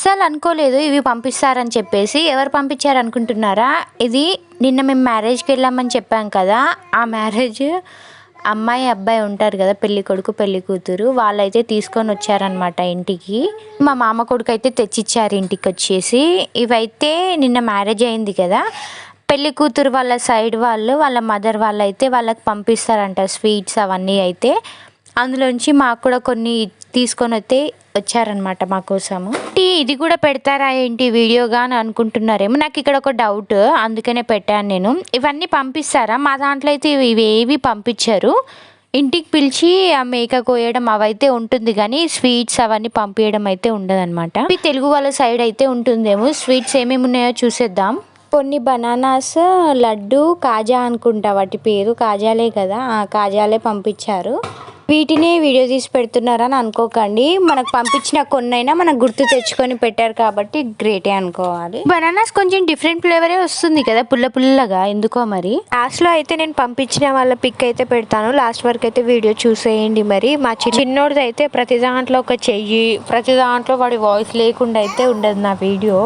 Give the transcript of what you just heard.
అస్సలు అనుకోలేదు ఇవి పంపిస్తారని చెప్పేసి. ఎవరు పంపించారు అనుకుంటున్నారా ఇది నిన్న మేము మ్యారేజ్కి వెళ్ళామని చెప్పాం కదా. ఆ మ్యారేజ్ అమ్మాయి అబ్బాయి ఉంటారు కదా పెళ్ళి కొడుకు పెళ్ళి కూతురు. వాళ్ళైతే తీసుకొని వచ్చారనమాట ఇంటికి. మా మామ కొడుకు అయితే తెచ్చిచ్చారు ఇంటికి వచ్చేసి. ఇవైతే నిన్న మ్యారేజ్ అయింది కదా. పెళ్ళి కూతురు వాళ్ళ సైడ్ వాళ్ళు వాళ్ళ మదర్ వాళ్ళు అయితే వాళ్ళకి పంపిస్తారంట స్వీట్స్ అవన్నీ అయితే. అందులోంచి మాకు కూడా కొన్ని తీసుకొని వస్తే వచ్చారనమాట మా కోసము. టీ ఇది కూడా పెడతారా ఏంటి వీడియోగా అని అనుకుంటున్నారేమో. నాకు ఇక్కడ ఒక డౌట్ అందుకనే పెట్టాను నేను. ఇవన్నీ పంపిస్తారా? మా దాంట్లో అయితే ఇవి ఇవేవి పంపించారు. ఇంటికి పిలిచి ఆ మేక కోయడం అవైతే ఉంటుంది కానీ స్వీట్స్ అవన్నీ పంపించడం అయితే ఉండదన్నమాట. ఈ తెలుగు వాళ్ళ సైడ్ అయితే ఉంటుందేమో. స్వీట్స్ ఏమేమి ఉన్నాయో చూసేద్దాం. కొన్ని బనానాస్ లడ్డు కాజా అనుకుంటా వాటి పేరు. కాజాలే కదా. కాజాలే పంపించారు. వీటిని వీడియో తీసి పెడుతున్నారని అనుకోకండి. మనకు పంపించిన కొన్నైనా మనకు గుర్తు తెచ్చుకొని పెట్టారు కాబట్టి గ్రేటే అనుకోవాలి. బనానాస్ కొంచెం డిఫరెంట్ ఫ్లేవరే వస్తుంది కదా పుల్ల పుల్లగా ఎందుకో మరి? లాస్ట్లో అయితే నేను పంపించిన వాళ్ళ పిక్ అయితే పెడతాను. లాస్ట్ వరకు అయితే వీడియో చూసేయండి మరి. మా చిన్నోడిది అయితే ప్రతి దాంట్లో ఒక చెయ్యి ప్రతి దాంట్లో వాడి వాయిస్ లేకుండా అయితే ఉండదు నా వీడియో.